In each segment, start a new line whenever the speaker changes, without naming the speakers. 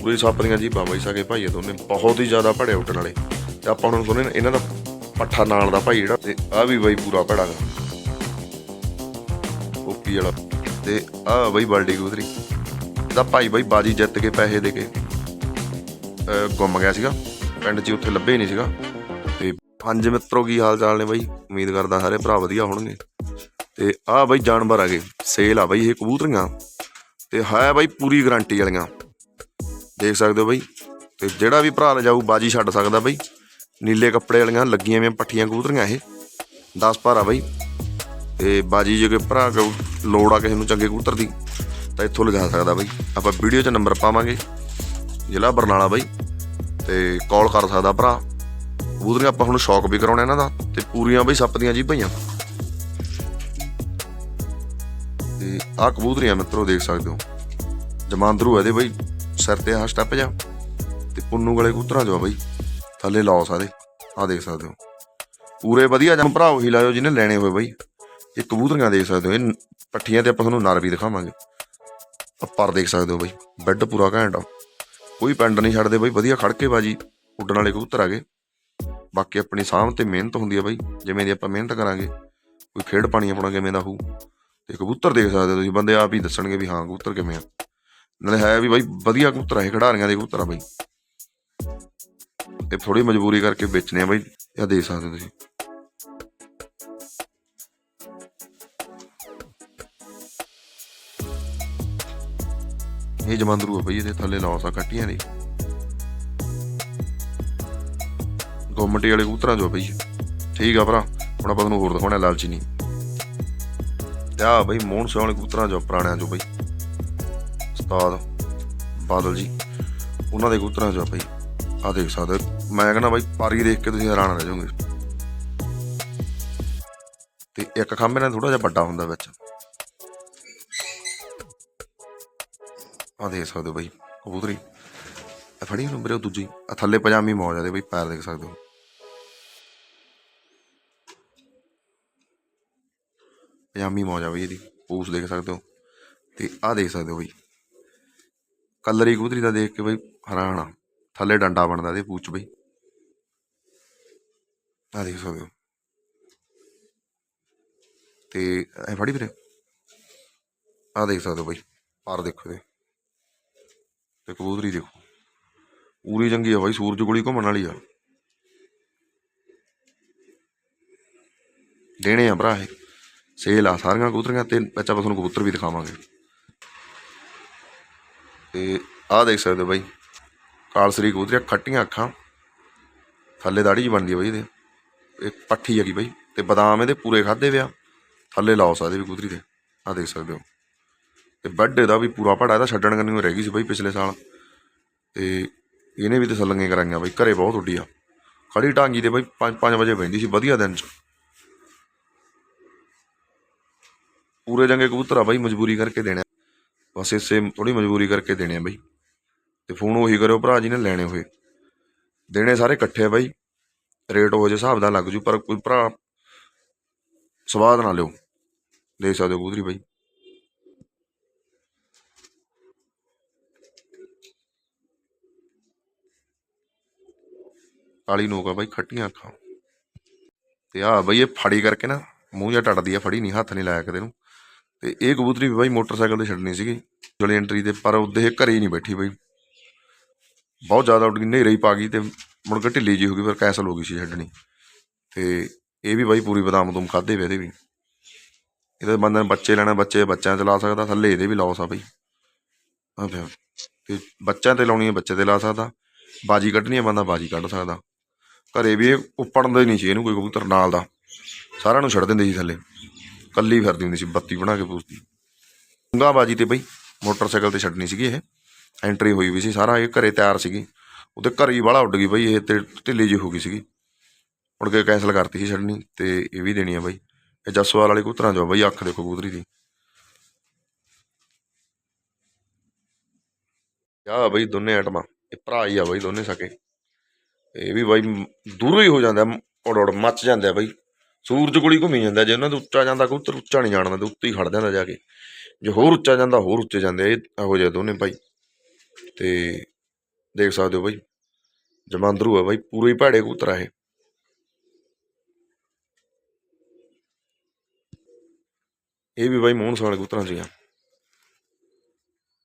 ਪੂਰੀ ਸੱਪ ਦੀਆਂ ਜੀਬਾਂ ਬਈ ਸਕੇ ਭਾਈ ਇਹ ਦੋਨੇ, ਬਹੁਤ ਹੀ ਜ਼ਿਆਦਾ ਭੜੇ ਉੱਟਣ ਵਾਲੇ। ਤੇ ਆਪਾਂ ਹੁਣ ਸੁਣੇ ਇਹਨਾਂ ਦਾ ਪੱਠਾ ਨਾਲ ਦਾ ਭਾਈ ਜਿਹੜਾ, ਤੇ ਆ ਵੀ ਬਈ ਪੂਰਾ ਭੜਾ ਗਾ। ਓਪੀ ਵਾਲਾ। ਤੇ ਆ ਬਈ ਬਲਡੀ ਕਬੂਤਰੀ। ਇਹਦਾ ਭਾਈ ਬਈ ਬਾਜੀ ਜਿੱਤ ਕੇ ਪੈਸੇ ਦੇ ਕੇ ਗੁੰਮ ਗਿਆ ਸੀਗਾ। ਪਿੰਡ 'ਚ ਉੱਥੇ ਲੱਭੇ ਨਹੀਂ ਸੀਗਾ। ਤੇ ਪੰਜ ਮਿੱਤਰੋ, ਕੀ ਹਾਲ ਚਾਲ ਨੇ ਬਾਈ? ਉਮੀਦ ਕਰਦਾ ਸਾਰੇ ਭਰਾ ਵਧੀਆ ਹੋਣਗੇ। ਤੇ ਆਹ ਬਾਈ ਜਾਨਵਰ ਆ ਗਏ ਸੇਲ ਆ ਬਾਈ ਇਹ ਕਬੂਤਰੀਆਂ। ਤੇ ਹੈ ਬਾਈ ਪੂਰੀ ਗਾਰੰਟੀ ਵਾਲੀਆਂ। ਦੇਖ ਸਕਦੇ ਹੋ ਬਾਈ। ਤੇ ਜਿਹੜਾ ਵੀ ਭਰਾ ਜਾਊ ਬਾਜੀ ਛੱਡ ਸਕਦਾ ਬਈ। ਨੀਲੇ ਕੱਪੜੇ ਵਾਲੀਆਂ ਲੱਗੀਆਂ ਵੀਆਂ ਪੱਠੀਆਂ ਕਬੂਤਰੀਆਂ ਇਹ। 10 ਭਾਰਾ ਬਾਈ। ਤੇ ਬਾਜੀ ਜੇ ਕੋਈ ਭਰਾ ਕੋ ਲੋੜ ਆ ਕਿਸੇ ਨੂੰ ਚੰਗੇ ਕਬੂਤਰ ਦੀ, ਤਾਂ ਇੱਥੋਂ ਲਗਾ ਸਕਦਾ ਬਾਈ। ਆਪਾਂ ਵੀਡੀਓ 'ਚ ਨੰਬਰ ਪਾਵਾਂਗੇ। ਜ਼ਿਲ੍ਹਾ ਬਰਨਾਲਾ ਬਾਈ। ਤੇ ਕਾਲ ਕਰ ਸਕਦਾ ਭਰਾ। ਕਬੂਤਰੀਆਂ ਆਪਾਂ ਹੁਣ ਸ਼ੌਕ ਵੀ ਕਰਾਉਣਾ ਇਹਨਾਂ ਦਾ। ਤੇ ਪੂਰੀਆਂ ਬਈ ਸੱਪ ਦੀਆਂ ਜੀ ਭਈਆਂ ਤੇ ਆਹ ਕਬੂਤਰੀਆਂ ਮਿੱਤਰੋ, ਦੇਖ ਸਕਦੇ ਹੋ। ਜਮਾਂਦਰੂ ਇਹਦੇ ਬਈ। ਸਿਰ ਤੇ ਆਹ ਸਟੈਪ ਜਾ। ਤੇ ਪੁੰਨੂ ਗਲੇ ਕਬੂਤਰਾਂ ਜੋ ਆ ਬਈ। ਥੱਲੇ ਲਾਓ ਸਾਰੇ। ਆਹ ਦੇਖ ਸਕਦੇ ਹੋ। ਪੂਰੇ ਵਧੀਆ ਜਮ ਭਰਾ ਉਹੀ ਲਾਇਓ ਜਿਹਨੇ ਲੈਣੇ ਹੋਏ ਬਾਈ। ਇਹ ਕਬੂਤਰੀਆਂ ਦੇਖ ਸਕਦੇ ਹੋ। ਇਹ ਪੱਠੀਆਂ ਤੇ ਆਪਾਂ ਤੁਹਾਨੂੰ ਨਰ ਵੀ ਦਿਖਾਵਾਂਗੇ। ਆਹ ਪਰ ਦੇਖ ਸਕਦੇ ਹੋ ਬਾਈ। ਬੈੱਡ ਪੂਰਾ ਘੈਂਟ ਆ। ਕੋਈ ਪਿੰਡ ਨਹੀਂ ਛੱਡਦੇ ਬਈ। ਵਧੀਆ ਖੜਕੇ ਬਾਜੀ। ਉੱਡਣ ਵਾਲੇ ਕਬੂਤਰ ਆ ਗਏ ਬਾਕੀ ਆਪਣੀ ਸਾਂਭ ਤੇ ਮਿਹਨਤ ਹੁੰਦੀ ਆ ਬਾਈ। ਜਿਵੇਂ ਦੀ ਆਪਾਂ ਮਿਹਨਤ ਕਰਾਂਗੇ। ਕੋਈ ਖੇਡ ਪਾਣੀ ਆਪਣਾ ਕਿਵੇਂ ਦਾ ਹੋਊ। ਤੇ ਕਬੂਤਰ ਦੇਖ ਸਕਦੇ ਹੋ ਤੁਸੀਂ। ਬੰਦੇ ਆਪ ਹੀ ਦੱਸਣਗੇ ਵੀ ਹਾਂ, ਕਬੂਤਰ ਕਿਵੇਂ ਆ। ਨਾਲੇ ਹੈ ਵੀ ਬਾਈ ਵਧੀਆ ਕਬੂਤਰ ਆ, ਇਹ ਖਿਡਾਰੀਆਂ ਦੇ ਕਬੂਤਰ ਆ ਬਾਈ। ਇਹ ਥੋੜੀ ਮਜਬੂਰੀ ਕਰਕੇ ਵੇਚਨੇ ਆ ਬਾਈ ਇਹ ਦੇ ਸਕਦੇ ਤੁਸੀਂ। ਇਹ ਜਮੰਦਰੂ ਆ ਬਈ, ਇਹਦੇ ਥੱਲੇ ਲੌਸ ਆ ਕੱਟੀਆਂ ਦੀ ਗੋਮਟੀ ਵਾਲੇ ਕਬੂਤਰਾਂ ਜੋ ਬਈ। ਠੀਕ ਆ ਭਰਾ, ਹੁਣ ਆਪਾਂ ਤੁਹਾਨੂੰ ਹੋਰ ਦਿਖਾਉਣਾ, ਲਾਲਚੀ ਨਹੀਂ। ਆ ਬਈ ਮੋਹਨ ਸਿੰਘ ਵਾਲੇ ਕਬੂਤਰਾਂ ਜੋ ਪੁਰਾਣਿਆਂ ਜੋ ਬਈ। ਉਸਤਾਦ ਬਾਦਲ ਜੀ, ਉਹਨਾਂ ਦੇ ਕਬੂਤਰਾਂ ਜੋ ਆ ਆ ਦੇਖ ਸਕਦੇ ਮੈਂ ਕਹਿੰਦਾ ਬਈ ਪਾਰੀ ਦੇਖ ਕੇ ਤੁਸੀਂ ਹੈਰਾਨ ਰਹਿ ਜਾਓਗੇ। ਤੇ ਇੱਕ ਖੰਭੇ ਨਾਲ ਥੋੜਾ ਜਿਹਾ ਵੱਡਾ ਹੁੰਦਾ ਵਿੱਚ। ਆ ਦੇਖ ਸਕਦੇ ਹੋ ਬਈ ਕਬੂਤਰੀ। ਆ ਫੜੀ ਨੂੰ ਵੀਰੇ ਦੂਜੀ। ਆ ਥੱਲੇ ਪਜਾਮੀ ਮੌਜ ਆ ਦੇ ਬਈ ਪੈਰ ਦੇਖ ਸਕਦੇ ਹੋ। ਪਜਾਮੀ ਮੌਜ ਆ ਬਈ ਇਹਦੀ। ਪੂਸ ਦੇਖ ਸਕਦੇ ਹੋ। ਤੇ ਆ ਦੇਖ ਸਕਦੇ ਹੋ ਬਈ ਕਲਰੀ ਕਬੂਤਰੀ ਦਾ ਦੇਖ ਕੇ ਬਈ ਹੈਰਾਨ ਆ। ਥੱਲੇ ਡੰਡਾ ਬਣਦਾ ਇਹਦੇ ਪੂਛ ਬਈ। ਆ ਦੇਖ ਸਕਦੇ ਹੋ। ਤੇ ਐ ਫੜੀ ਵੀਰੇ। ਆ ਦੇਖ ਸਕਦੇ ਹੋ ਬਈ। ਪਰ ਦੇਖੋ ਇਹਦੇ। ਤੇ ਕਬੂਤਰੀ ਦੇਖੋ। ਪੂਰੀ ਚੰਗੀ ਆ ਬਾਈ, ਸੂਰਜ ਕੋਲੀ ਘੁੰਮਣ ਵਾਲੀ ਆ। ਦੇਣੇ ਆ ਭਰਾ ਇਹ। ਸੇਲ ਆ ਸਾਰੀਆਂ ਕਬੂਤਰੀਆਂ ਤੇ ਵਿੱਚ ਆਪਾਂ ਤੁਹਾਨੂੰ ਕਬੂਤਰ ਵੀ ਦਿਖਾਵਾਂਗੇ। ਤੇ ਆਹ ਦੇਖ ਸਕਦੇ ਹੋ ਬਾਈ। ਕਾਲਸਰੀ ਕਬੂਤਰੀਆਂ ਖੱਟੀਆਂ ਅੱਖਾਂ। ਥੱਲੇ ਦਾੜੀ ਜੀ ਬਣਦੀ ਆ ਬਾਈ ਇਹਦੇ। ਇਹ ਪੱਠੀ ਹੈਗੀ ਬਾਈ ਤੇ ਬਦਾਮ ਇਹਦੇ ਪੂਰੇ ਖਾਦੇ ਵਿਆ ਥੱਲੇ ਲਾਓ ਸਕਦੇ ਵੀ ਕਬੂਤਰੀ ਦੇ। ਆਹ ਦੇਖ ਸਕਦੇ ਹੋ। ਤੇ ਬੈੱਡ ਇਹਦਾ ਵੀ ਪੂਰਾ ਪੜਾ ਇਹਦਾ ਛੱਡਣ ਕਰਨੀ ਹੋ ਰਹਿ ਗਈ ਸੀ ਬਾਈ ਪਿਛਲੇ ਸਾਲ। ਤੇ ਇਹਨੇ ਵੀ ਤਸੱਲੀਆਂ ਕਰਾਈਆਂ ਬਾਈ। ਘਰੇ ਬਹੁਤ ਉੱਡੀ ਆ। ਖੜੀ ਟਾਂਗੀ ਤੇ ਬਾਈ 5-5 ਵਜੇ ਬੈਂਦੀ ਸੀ ਵਧੀਆ ਦਿਨ ਚ। ਪੂਰੇ ਜੰਗੇ ਕਬੂਤਰ ਬਾਈ, ਮਜਬੂਰੀ ਕਰਕੇ ਦੇਣਾ ਬਸ ਇਸੇ ਥੋੜੀ ਮਜਬੂਰੀ ਕਰਕੇ ਦੇਣੇ ਆ ਬਾਈ। ਤੇ ਫੋਨ ਉਹੀ ਕਰਿਓ ਭਰਾ ਜੀ ਨੇ ਲੈਣੇ ਹੋਏ। ਦੇਣੇ ਸਾਰੇ ਇਕੱਠੇ ਆ ਬਾਈ। ਰੇਟ ਉਹ ਜੇ ਹਿਸਾਬ ਦਾ ਲੱਗ ਜੂ, ਪਰ ਕੋਈ ਭਰਾ ਸਵਾਦ ਨਾ ਲਿਓ। ਦੇਖ ਸਕਦੇ ਹੋ ਕਬੂਤਰੀ ਬਾਈ। ਕਾਲੀ ਨੋਕ ਆ ਬਾਈ ਖੱਟੀਆਂ ਅੱਖਾਂ। ਤੇ ਆ ਬਈ ਇਹ ਫੜੀ ਕਰਕੇ ਨਾ ਮੂੰਹ ਜਾਂ ਟੱਟਦੀ ਆ ਫੜੀ ਨਹੀਂ ਹੱਥ ਨਹੀਂ ਲਾਇਆ ਕਦੇ ਨੂੰ ਤੇ ਇਹ ਕਬੂਤਰੀ ਵੀ ਬਾਈ ਮੋਟਰਸਾਈਕਲ ਤੇ ਛੱਡਣੀ ਸੀਗੀ ਜਲੇ ਐਂਟਰੀ ਤੇ, ਪਰ ਉਹਦੇ ਇਹ ਘਰੇ ਹੀ ਨਹੀਂ ਬੈਠੀ ਬਾਈ। ਬਹੁਤ ਜ਼ਿਆਦਾ ਉੱਡ ਗਈ, ਹਨੇਰੇ ਹੀ ਪਾ ਗਈ ਤੇ ਮੁੜ ਕੇ ਢਿੱਲੀ ਜੀ ਹੋ ਗਈ, ਫਿਰ ਕੈਂਸਲ ਹੋ ਗਈ ਸੀ ਛੱਡਣੀ। ਤੇ ਇਹ ਵੀ ਬਾਈ ਪੂਰੀ ਬਦਾਮ ਤੁਮ ਖਾਦੇ ਵੇ ਇਹਦੇ ਵੀ। ਇਹਦੇ ਬੰਦੇ ਨੇ ਬੱਚੇ ਲੈਣਾ, ਬੱਚੇ ਬੱਚਿਆਂ ਤੇ ਲਾ ਸਕਦਾ, ਥੱਲੇ ਇਹਦੇ ਵੀ ਲਾਉਸ ਆ ਬਾਈ। ਆ ਫਿਰ ਤੇ ਬੱਚਿਆਂ ਤੇ ਲਾਉਣੀ ਹੈ, ਬੱਚੇ ਤੇ ਲਾ ਸਕਦਾ। ਬਾਜੀ ਕੱਢਣੀ ਹੈ, ਬੰਦਾ ਬਾਜੀ ਕੱਢ ਸਕਦਾ। ਘਰੇ ਵੀ ਇਹ ਉੱਪੜਨ ਦਾ ਹੀ ਨਹੀਂ ਸੀ ਇਹਨੂੰ ਕੋਈ ਕਬੂਤਰ ਨਾਲ ਦਾ। ਸਾਰਿਆਂ ਨੂੰ ਛੱਡ ਦਿੰਦੇ ਸੀ ਥੱਲੇ। ਕੱਲੀ ਫਿਰਦੀ ਹੁੰਦੀ ਸੀ, ਬੱਤੀ ਬਣਾ ਕੇ ਪੂਸਦੀ। ਡੂੰਗਾ ਬਾਜੀ ਤੇ ਬਈ, ਮੋਟਰਸਾਈਕਲ ਤੇ ਛੱਡਣੀ ਸੀਗੀ ਇਹ। ਐਂਟਰੀ ਹੋਈ ਵੀ ਸੀ, ਸਾਰਾ ਇਹ ਘਰੇ ਤਿਆਰ ਸੀਗੀ। ਉਹਦੇ ਘਰ ਹੀ ਬਾਹਲਾ ਉੱਡ ਗਈ ਬਈ, ਇਹ ਤੇ ਢਿੱਲੀ ਜੀ ਹੋ ਗਈ ਸੀਗੀ। ਮੁੜ ਕੇ ਕੈਂਸਲ ਕਰਤੀ ਸੀ ਛੱਡਣੀ, ਤੇ ਇਹ ਵੀ ਦੇਣੀ ਆ ਬਈ। ਇਹ ਜਸਵਾਲ ਵਾਲੇ ਕਬੂਤਰਾਂ ਚੋਂ ਆ ਬਈ, ਅੱਖ ਦੇਖੋ ਕਬੂਤਰੀ ਦੀ। ਆ ਬਈ ਦੋਨੇ ਆਟਮਾਂ ਇਹ ਭਰਾ ਹੀ ਆ ਬਈ ਦੋਨੇ ਸਕੇ। ਇਹ ਵੀ ਬਾਈ ਦੂਰੋਂ ਹੀ ਹੋ ਜਾਂਦਾ ਉੜ ਉੜ ਮੱਚ ਜਾਂਦਾ ਬਾਈ। ਸੂਰਜ ਕੋਲ ਹੀ ਘੁੰਮੀ ਜਾਂਦਾ, ਜੇ ਉਹਨਾਂ ਦੇ ਉੱਚਾ ਜਾਂਦਾ ਕਬੂਤਰ ਉੱਚਾ ਨਹੀਂ ਜਾਣਦਾ, ਤੇ ਉੱਤੇ ਹੀ ਖੜ ਜਾਂਦਾ ਜਾ ਕੇ। ਜੇ ਹੋਰ ਉੱਚਾ ਜਾਂਦਾ, ਹੋਰ ਉੱਚੇ ਜਾਂਦੇ, ਇਹ ਇਹੋ ਜਿਹੇ ਦੋਨੇ ਭਾਈ। ਤੇ ਦੇਖ ਸਕਦੇ ਹੋ ਬਾਈ ਜਮਾਂਦਰੂ ਆ ਬਾਈ ਪੂਰੇ ਹੀ ਭੈੜੇ ਕਬੂਤਰ ਆ ਇਹ। ਇਹ ਵੀ ਬਾਈ ਮੋਹਨ ਵਾਲੇ ਕਬੂਤਰਾਂ ਚ ਹੀ ਆ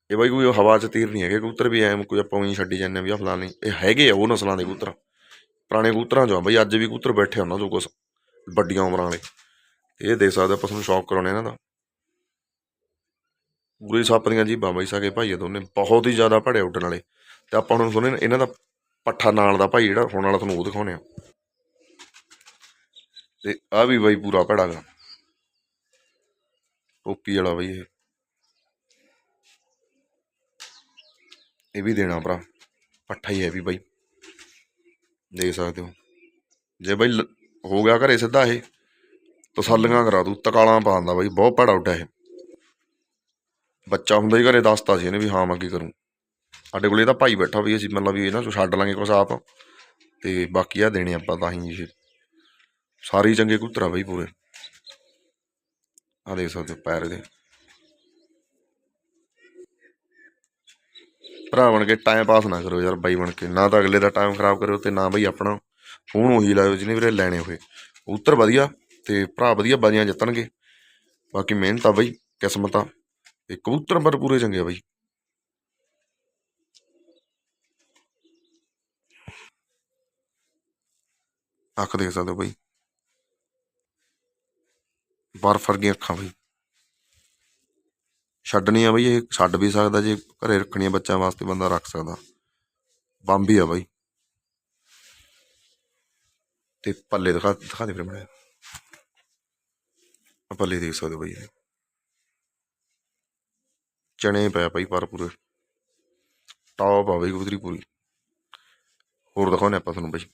ਇਹ ਬਾਈ ਕੋਈ ਹਵਾ ਚ ਤੀਰ ਨਹੀਂ ਹੈਗੇ, ਕਬੂਤਰ ਵੀ ਐਂ ਕੋਈ ਆਪਾਂ ਉਹੀ ਛੱਡੀ ਜਾਂਦੇ ਆ ਵੀ ਆ ਫਲਾਣੇ, ਇਹ ਹੈਗੇ ਆ ਉਹ ਨਸਲਾਂ ਦੇ ਕਬੂਤਰ। ਪੁਰਾਣੇ ਕਬੂਤਰਾਂ ਚੋਂ ਆ ਬਾਈ ਅੱਜ ਵੀ ਕਬੂਤਰ ਬੈਠੇ ਉਹਨਾਂ ਚੋਂ ਕੁਛ। ਵੱਡੀਆਂ ਉਮਰਾਂ ਵਾਲੇ। ਇਹ ਦੇਖ ਸਕਦੇ ਆਪਾਂ ਤੁਹਾਨੂੰ ਸ਼ੌਕ ਕਰਾਉਣੇ ਇਹਨਾਂ ਦਾ। ਪੂਰੀ ਸੱਪ ਦੀਆਂ ਜੀਬਾਂ ਬਾਈ ਸਾਗੇ ਭਾਈ ਆ ਦੋਨੇ, ਬਹੁਤ ਹੀ ਜ਼ਿਆਦਾ ਭੜੇ ਉੱਡਣ ਵਾਲੇ। ਤੇ ਆਪਾਂ ਹੁਣ ਸੁਣੇ ਇਹਨਾਂ ਦਾ ਪੱਠਾ ਨਾਲ ਦਾ ਭਾਈ ਜਿਹੜਾ, ਹੁਣ ਵਾਲਾ ਤੁਹਾਨੂੰ ਉਹ ਦਿਖਾਉਣੇ ਆ ਤੇ ਆ ਵੀ ਬਾਈ ਪੂਰਾ ਭੜਾ ਗਾ। ਟੋਪੀ ਵਾਲਾ ਬਾਈ ਇਹ। ਇਹ ਵੀ ਦੇਣਾ ਭਰਾ। ਪੱਠਾ ਹੀ ਹੈ ਵੀ ਬਾਈ। ਦੇਖ ਸਕਦੇ ਹੋ। ਜੇ ਬਾਈ ਹੋ ਗਿਆ ਘਰੇ ਸਿੱਧਾ ਇਹ। ਤਸੱਲੀਆਂ ਕਰਾ ਦੂ, ਤਕਾਲਾਂ ਪਾਉਂਦਾ ਬਾਈ, ਬਹੁਤ ਭੜਾ ਉੱਡਾ ਇਹ। ਬੱਚਾ ਹੁੰਦਾ ਹੀ ਘਰੇ ਦੱਸਤਾ ਸੀ ਇਹਨੇ ਵੀ ਹਾਂ ਮੈਂ ਕੀ ਕਰੂੰ। ਸਾਡੇ ਕੋਲ ਇਹਦਾ ਭਾਈ ਬੈਠਾ ਵੀ ਅਸੀਂ ਮਤਲਬ ਵੀ ਇਹਨਾਂ ਚੋਂ ਛੱਡ ਲਾਂਗੇ ਕੁਛ ਆਪ। ਤੇ ਬਾਕੀ ਆ ਦੇਣੇ ਆਪਾਂ ਤਾਂ ਹੀ ਇਹ। ਸਾਰੇ ਚੰਗੇ ਕਬੂਤਰ ਆ ਬਾਈ ਪੂਰੇ। ਆ ਦੇਖ ਸਕਦੇ ਪੈਰ ਦੇ। ਭਰਾ ਬਣ ਕੇ ਟਾਈਮ ਪਾਸ ਨਾ ਕਰੋ ਯਾਰ ਬਾਈ ਬਣ ਕੇ। ਨਾ ਤਾਂ ਅਗਲੇ ਦਾ ਟਾਈਮ ਖਰਾਬ ਕਰਿਓ ਤੇ ਨਾ ਬਈ ਆਪਣਾ। ਫੋਨ ਉਹੀ ਲਾਇਓ ਜਿਹਨੇ ਵੀਰੇ ਲੈਣੇ ਹੋਏ। ਕਬੂਤਰ ਵਧੀਆ ਤੇ ਭਰਾ ਵਧੀਆ ਬਾਜ਼ੀਆਂ ਜਿੱਤਣਗੇ। ਬਾਕੀ ਮਿਹਨਤ ਆ ਬਈ, ਕਿਸਮਤ ਆ। ਤੇ ਕਬੂਤਰ ਪਰ ਪੂਰੇ ਚੰਗੇ ਆ ਬਾਈ। ਅੱਖ ਦੇਖ ਸਕਦੇ ਹੋ ਬਾਈ। ਬਰਫ ਵਰਗੀਆਂ ਅੱਖਾਂ ਬਈ। ਛੱਡਣੀ ਆ ਬਾਈ ਇਹ, ਛੱਡ ਵੀ ਸਕਦਾ ਜੇ, ਘਰੇ ਰੱਖਣੀਆਂ ਬੱਚਿਆਂ ਵਾਸਤੇ ਬੰਦਾ ਰੱਖ ਸਕਦਾ। ਬੰਬ ਹੀ ਆ ਬਾਈ। ਤੇ ਪੱਲੇ ਦਿਖਾ ਦਿਖਾ ਦੇ ਫਿਰ ਮੈਂ ਪੱਲੇ ਦੇਖ ਸਕਦੇ ਹੋ ਬਾਈ। ਚਣੇ ਪਿਆ ਭਾਈ ਪਰ ਪੂਰੇ ਟੌਪ ਆ ਬਈ ਕਬੂਤਰੀ ਪੂਰੀ। ਹੋਰ ਦਿਖਾਉਣੇ ਆਪਾਂ ਤੁਹਾਨੂੰ ਬਾਈ।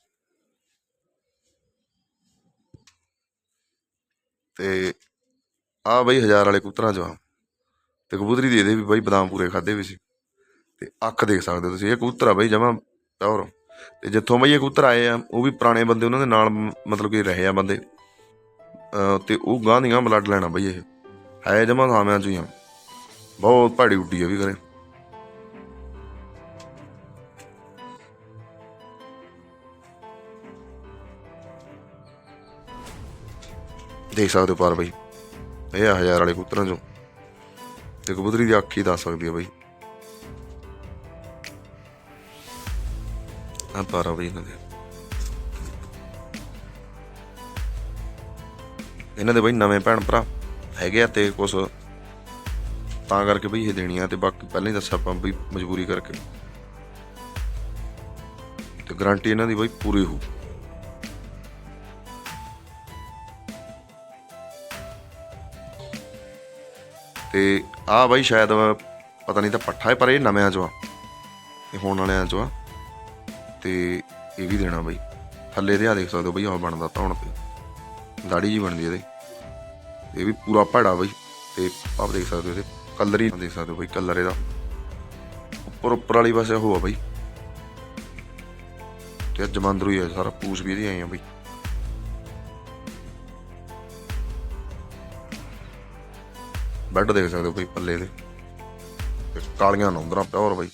ਤੇ ਆ ਬਾਈ ਹਜ਼ਾਰ ਵਾਲੇ ਕਬੂਤਰਾਂ ਚੋਂ ਆ। ਤੇ ਕਬੂਤਰੀ ਦੇ ਦੇ ਵੀ ਬਾਈ ਬਦਾਮ ਪੂਰੇ ਖਾਦੇ ਵੀ ਸੀ। ਤੇ ਅੱਖ ਦੇਖ ਸਕਦੇ ਹੋ ਤੁਸੀਂ, ਇਹ ਕਬੂਤਰ ਆ ਬਾਈ ਜਮਾ ਪਿਓਰ। ਤੇ ਜਿੱਥੋਂ ਬਈ ਇਹ ਕਬੂਤਰ ਆਏ ਆ, ਉਹ ਵੀ ਪੁਰਾਣੇ ਬੰਦੇ, ਉਹਨਾਂ ਦੇ ਨਾਲ ਮਤਲਬ ਕਿ ਰਹੇ ਆ ਬੰਦੇ। ਅਹ ਤੇ ਉਹ ਗਾਂ ਦੀਆਂ ਬਲੱਡ ਲੈਣਾ ਬਈ ਇਹ। ਹੈ ਜਮਾ ਸਾਮਿਆਂ ਚੋਂ ਹੀ ਆ। ਬਹੁਤ ਭਾੜੀ ਉੱਡੀ ਆ ਵੀ ਕਰੇ ਦੇਖ ਸਕਦੇ ਹੋ ਪਰ ਬਈ, ਇਹ ਆ ਹਜ਼ਾਰ ਵਾਲੇ ਕਬੂਤਰਾਂ ਚੋਂ। ਤੇ ਕਬੂਤਰੀ ਦੀ ਅੱਖ ਹੀ ਦੱਸ ਸਕਦੀ ਆ ਬਈ। ਆ ਪਾਰਾ ਬਾਈ ਇਹਨਾਂ ਦੇ ਇਹਨਾਂ ਦੇ ਬਈ ਨਵੇਂ ਭੈਣ ਭਰਾ ਹੈਗੇ ਆ ਤੇ ਕੁਛ ਤਾਂ ਕਰਕੇ ਬਈ ਇਹ ਦੇਣੀਆਂ ਤੇ ਬਾਕੀ ਪਹਿਲਾਂ ਹੀ ਦੱਸਿਆ ਆਪਾਂ ਬਈ ਮਜਬੂਰੀ ਕਰਕੇ। ਤੇ ਗਾਰੰਟੀ ਇਹਨਾਂ ਦੀ ਬਈ ਪੂਰੀ ਹੋ ਤੇ ਆ ਬਾਈ ਸ਼ਾਇਦ ਪਤਾ ਨਹੀਂ ਤਾਂ ਪੱਠਾ ਹੈ ਪਰ ਇਹ ਨਵਿਆਂ ਚੋਂ ਆ। ਇਹ ਹੋਣ ਵਾਲਿਆਂ ਚੋਂ ਆ। ਤੇ ਇਹ ਵੀ ਦੇਣਾ ਬਈ। ਥੱਲੇ ਦੇ ਆ ਦੇਖ ਸਕਦੇ ਹੋ ਬਈ, ਆਹ ਬਣਦਾ ਧੌਣ ਤੇ। ਦਾੜੀ ਜੀ ਬਣਦੀ ਇਹਦੇ। ਇਹ ਵੀ ਪੂਰਾ ਭੜਾ ਬਈ। ਤੇ ਆਪ ਦੇਖ ਸਕਦੇ ਹੋ ਇਹਦੇ। ਕਲਰ ਹੀ ਦੇਖ ਸਕਦੇ ਹੋ ਬਈ, ਕਲਰ ਇਹਦਾ। ਉੱਪਰ ਉੱਪਰ ਵਾਲੀ ਪਾਸੇ ਉਹ ਆ ਬਾਈ। ਤੇ ਜਮਾਂਦਰੂ ਹੀ ਆ, ਸਾਰਾ ਪੂਛ ਵੀ ਇਹਦੀ ਆਈ ਆ ਬਈ। ਬੈੱਡ ਦੇਖ ਸਕਦੇ ਹੋ ਬਈ, ਪੱਲੇ ਦੇ। ਕਾਲੀਆਂ ਨੌਂਦਰਾਂ ਪਿਓਰ ਬਾਈ।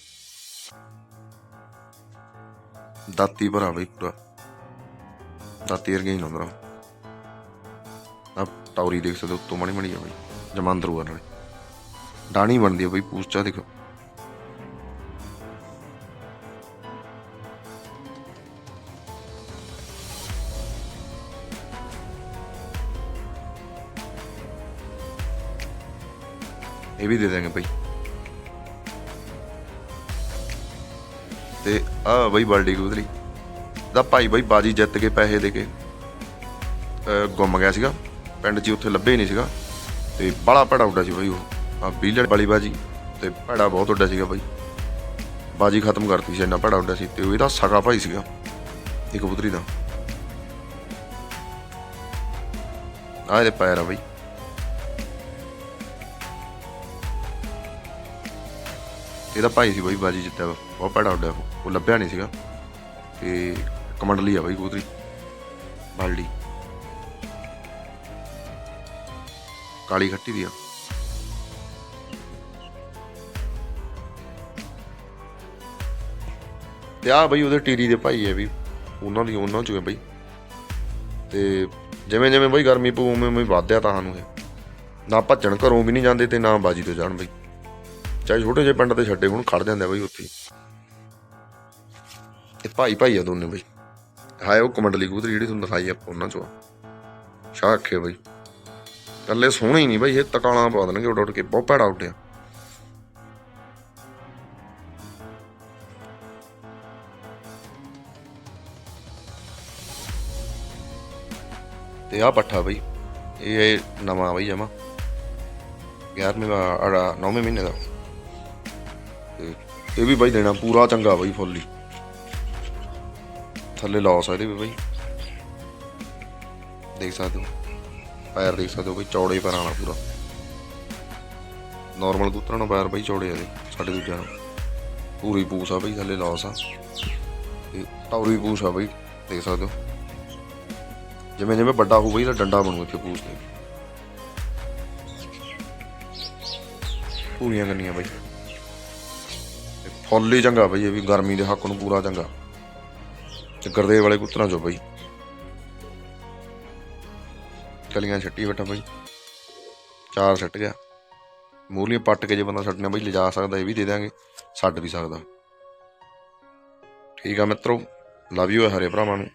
ਦਾਤੀ ਭਰਾ ਬਈ ਪੂਰਾ। ਦਾਤੀ ਵਰਗੇ ਹੀ ਨੌਂਦਰਾਂ ਆ ਟੌਰੀ ਦੇਖ ਸਕਦੇ ਹੋ, ਉੱਤੋਂ ਮਣੀ ਮਣੀ ਆ ਬਈ, ਜਮਾਂਦਰੂ ਆ ਨਾਲੇ ਡਾਣੀ ਬਣਦੀ ਆ ਬਾਈ, ਪੂਛ ਦੇਖੋ। ਇਹ ਵੀ ਦੇ ਦਾਂਗੇ ਬਾਈ। ਤੇ ਆ ਬਾਈ ਬਲਡੀ ਕਬੂਤਰੀ ਦਾ ਭਾਈ ਬਾਈ ਬਾਜੀ ਜਿੱਤ ਕੇ ਪੈਸੇ ਦੇ ਕੇ ਗੁੰਮ ਗਿਆ ਸੀਗਾ। ਪਿੰਡ 'ਚ ਹੀ ਉੱਥੇ ਲੱਭੇ ਨਹੀਂ ਸੀਗਾ। ਤੇ ਬੜਾ ਭੜਾ ਉੱਡਾ ਸੀ ਬਾਈ ਉਹ। ਆ ਬੀਲੜ ਵਾਲੀ ਬਾਜੀ ਤੇ ਭੜਾ ਬਹੁਤ ਉੱਡਾ ਸੀਗਾ ਬਾਈ। ਬਾਜੀ ਖਤਮ ਕਰਤੀ ਸੀ, ਇੰਨਾ ਭੜਾ ਉੱਡਾ ਸੀ। ਤੇ ਉਹ ਇਹਦਾ ਸਗਾ ਭਾਈ ਸੀਗਾ ਇਹ ਕਬੂਤਰੀ ਦਾ। ਆਹ ਇਹਦੇ ਪੈਰ ਆ ਬਾਈ। ਇਹਦਾ ਭਾਈ ਸੀ ਬਾਈ ਬਾਜੀ ਜਿੱਤਿਆ ਵਾ। ਬਹੁਤ ਭੈੜਾ ਉੱਡਿਆ ਉਹ। ਉਹ ਲੱਭਿਆ ਨਹੀਂ ਸੀਗਾ। ਤੇ ਕਮੰਡਲੀ ਆ ਬਾਈ ਕਬੂਤਰੀ ਬਾਲਡੀ ਕਾਲੀ ਖੱਟੀ ਦੀ ਆ। ਤੇ ਆ ਬਈ ਉਹਦੇ ਟੀਰੀ ਦੇ ਭਾਈ ਹੈ ਵੀ। ਉਹਨਾਂ ਦੀ, ਉਹਨਾਂ ਚੋਂ ਹੈ ਬਈ। ਤੇ ਜਿਵੇਂ ਜਿਵੇਂ ਬਈ ਗਰਮੀ ਪਊ, ਉਵੇਂ ਉਵੇਂ ਵਧਿਆ ਤਾਂ ਸਾਨੂੰ ਇਹ। ਨਾ ਭੱਜਣ ਘਰੋਂ ਵੀ ਨਹੀਂ ਜਾਂਦੇ ਤੇ ਨਾ ਬਾਜੀ ਤੋਂ ਜਾਣ ਬਈ। ਚਾਹੇ ਛੋਟੇ ਜਿਹੇ ਪਿੰਡ ਤੇ ਛੱਡੇ ਹੁਣ, ਖੜ ਜਾਂਦੇ ਬਈ ਉੱਥੇ। ਇਹ ਭਾਈ ਭਾਈ ਆ ਦੋਨੇ ਬਈ। ਹਾਏ, ਉਹ ਕਮੰਡਲੀ ਕਬੂਤਰ ਜਿਹੜੀ ਤੁਹਾਨੂੰ ਦਿਖਾਈ ਆਪਾਂ ਉਹਨਾਂ ਚੋਂ ਆ। ਸ਼ਾਹ ਅੱਖੇ ਬਈ। ਕੱਲੇ ਸੋਹਣੇ ਹੀ ਨਹੀਂ ਬਈ, ਇਹ ਤਕਾਲਾਂ ਪਾ ਦੇਣਗੇ ਉੱਡ ਉੱਡ ਕੇ, ਬਹੁਤ ਭੈੜਾ ਉੱਡਿਆ। ਤੇ ਆ ਪੱਠਾ ਬਈ, ਇਹ ਨਵਾਂ ਬਈ ਜਮਾ। 11ਵੇਂ ਦਾ 9ਵੇਂ ਮਹੀਨੇ ਦਾ। ਇਹ ਵੀ ਬਈ ਦੇਣਾ ਪੂਰਾ ਚੰਗਾ ਬਈ, ਫੁੱਲੀ ਥੱਲੇ ਲਾਸ ਆ ਇਹਦੇ ਵੀ ਬਾਈ। ਦੇਖ ਸਕਦੇ ਹੋ। ਪੈਰ ਦੇਖ ਸਕਦੇ ਹੋ ਬਈ, ਚੌੜੇ ਪੈਰਾਂ ਵਾਲਾ ਪੂਰਾ। ਨਾਰਮਲ ਕੂਤਰਾਂ ਨੂੰ ਪੈਰ ਬਾਈ ਚੌੜੇ ਆ ਇਹਦੇ, ਸਾਡੇ ਦੂਜਿਆਂ ਨੂੰ ਪੂਰੀ ਪੂਸ ਆ ਬਾਈ, ਥੱਲੇ ਲਾਸ ਆ। ਤੇ ਟੌਰੀ ਪੂਛ ਆ ਬਾਈ, ਦੇਖ ਸਕਦੇ ਹੋ। ਜਿਵੇਂ ਜਿਵੇਂ ਵੱਡਾ ਹੋਊ ਬਈ, ਇਹਦਾ ਡੰਡਾ ਬਣੂ ਇੱਥੇ ਪੂਸ ਦੇ ਪੂਰੀਆਂ ਕਰਨੀਆਂ ਬਈ। ਫੁੱਲ ਹੀ ਚੰਗਾ ਬਈ, ਇਹ ਵੀ ਗਰਮੀ ਦੇ ਹੱਕ ਨੂੰ ਪੂਰਾ ਚੰਗਾ। ਤੇ ਗਰਦੇ ਵਾਲੇ ਕੁੱਤਰਾਂ ਚੋਂ ਬਈ। ਕਲੀਆਂ ਛੱਟੀ ਬੈਠਾ ਬਈ। ਚਾਰ ਛੱਟ ਗਿਆ। ਮੂਲੀਆਂ ਪੱਟ ਕੇ ਜੇ ਬੰਦਾ ਛੱਡਣਾ ਬਈ, ਲਿਜਾ ਸਕਦਾ, ਇਹ ਵੀ ਦੇ ਦਾਂਗੇ ਛੱਡ ਵੀ ਸਕਦਾ। ਠੀਕ ਆ ਮਿੱਤਰੋ ਲਵ ਯੂ ਹਰੇ ਭਰਾਵਾਂ ਨੂੰ।